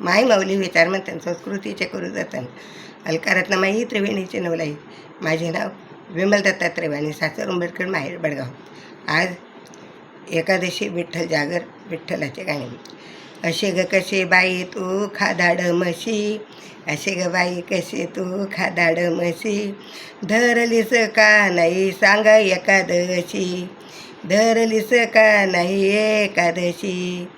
माय माऊली विचार म्हणतात संस्कृतीचे करू जातात अलकारातनं माई त्रिवेणीचे नवलाई. माझे नाव विमल दत्ता त्रिवेणी सासर उंबेडकर माहेर बडगाव. आज एकादशी विठ्ठल जागर विठ्ठलाचे गाणे. असे ग कसे बाई तू खादाड म्हशी? असे ग बाई कसे तू खादाड म्हशी? धरलीस का नाही सांग एकादशी? धरलीस का नाही एकादशी?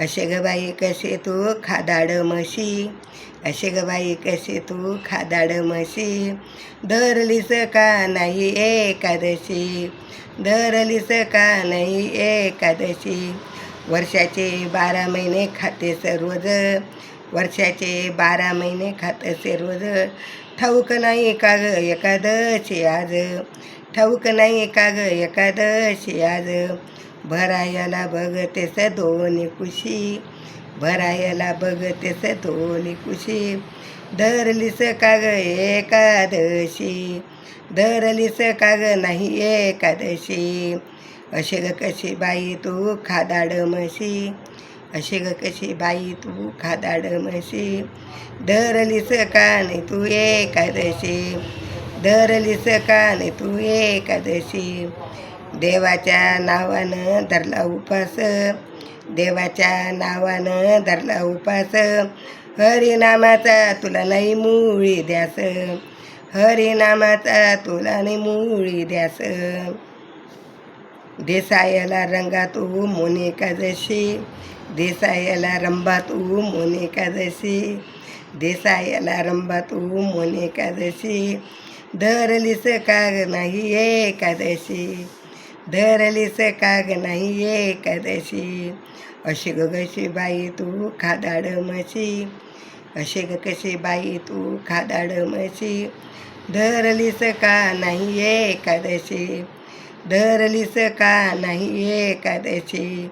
असे गबाई कसे तू खादाड म्हशी? असे गबाई कसे तू खादाड म्हशी? धरलीस का नाही एकादशी? धरलीस का नाही एकादशी? वर्षाचे बारा महिने खाते सर्वज वर्षाचे बारा महिने खाते सर्वज ठाऊक नाही का ग एकादशी आज? ठाऊक नाही का ग एकादशी आज? भरायला बघतेस दोन्ही कुशी भरायला बघतेस दोन्ही कुशी धरलीस काग ग एकादशी. धरलीस का ग नाही एकादशी. असे ग कशी बाई तू खादाड म्हशी. असे ग कशी बाई तू खादाड म्हशी. धरलीस का तू एकादशी. धरलीस का तू एकादशी. देवाच्या नावानं धरला उपास. देवाच्या नावानं धरला उपास. हरिनामाचा तुला नाही मुळी द्यास. हरिनामाचा तुला नाही मुळी द्यास. देसायला रंगा तू मोनिका जशी देसायला रंभात तू मोनिका जशी देसायला रंबा तू मोनिका जशी धरलीस काग नाही एकादशी धरलीस काग नाही एकादशी? अशी ग कशी बाई तू खादाड म्हशी? अशी ग कशी बाई तू खादाड म्हशी? धरलीस का नाही एकादशी? धरलीस का नाही एकादशी?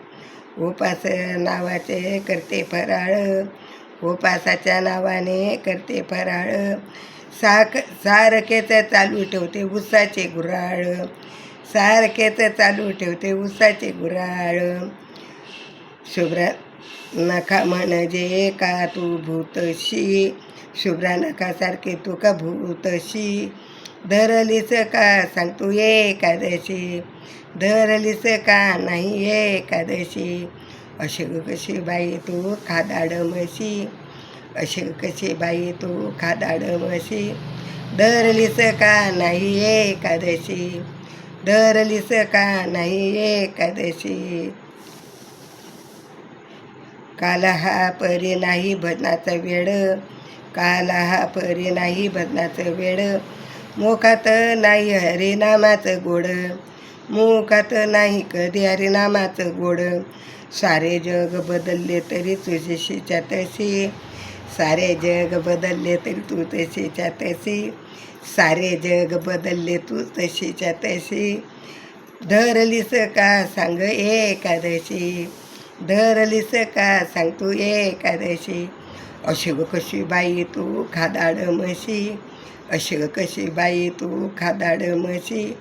उपास नावाचे करते फराळ. उपासाच्या नावाने करते फराळ. साख सारखेच चालू ठेवते उसाचे गुराळ. सारखेच चालू ठेवते उसाचे गुराळ. शुभ्रा नखा म्हणजे का तू भूतशी. शुभ्रा नखासारखे तू का भूतशी? धरलीस का सांगतो एकादशी. धरलीस का नाही एकादशी? अशी कशी बाई तू खादाड म्हशी अशी कशी बाई तू खादाड म्हशी धरलीस का नाही एकादशी? धरलीस का नाही एकादशी. कालहा परी नाही भजनाचा वेळ काल हा परी नाही भजनाचं वेळ मुखात नाही हरिनामाचं गोड. मुखात नाही कधी हरिनामाचं गोड. सारे जग बदलले तरी तुझ्याशीच्या तशी. सारे जग बदलले तरी तू तशीच्या तशी. सारे जग बदलले तू तशीच्या तशी. धरलीस का सांग एकादशी. धरलीस का सांग तू एकादशी. अशी ग कशी बाई तू खादाड म्हशी. अशी ग कशी बाई तू खादाड म्हशी.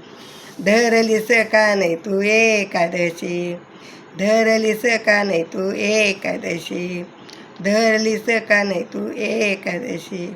धरलीस का नाही तू एकादशी. धरलीस का नाही तू एकादशी. धरलीस का नाही तू एकादशी.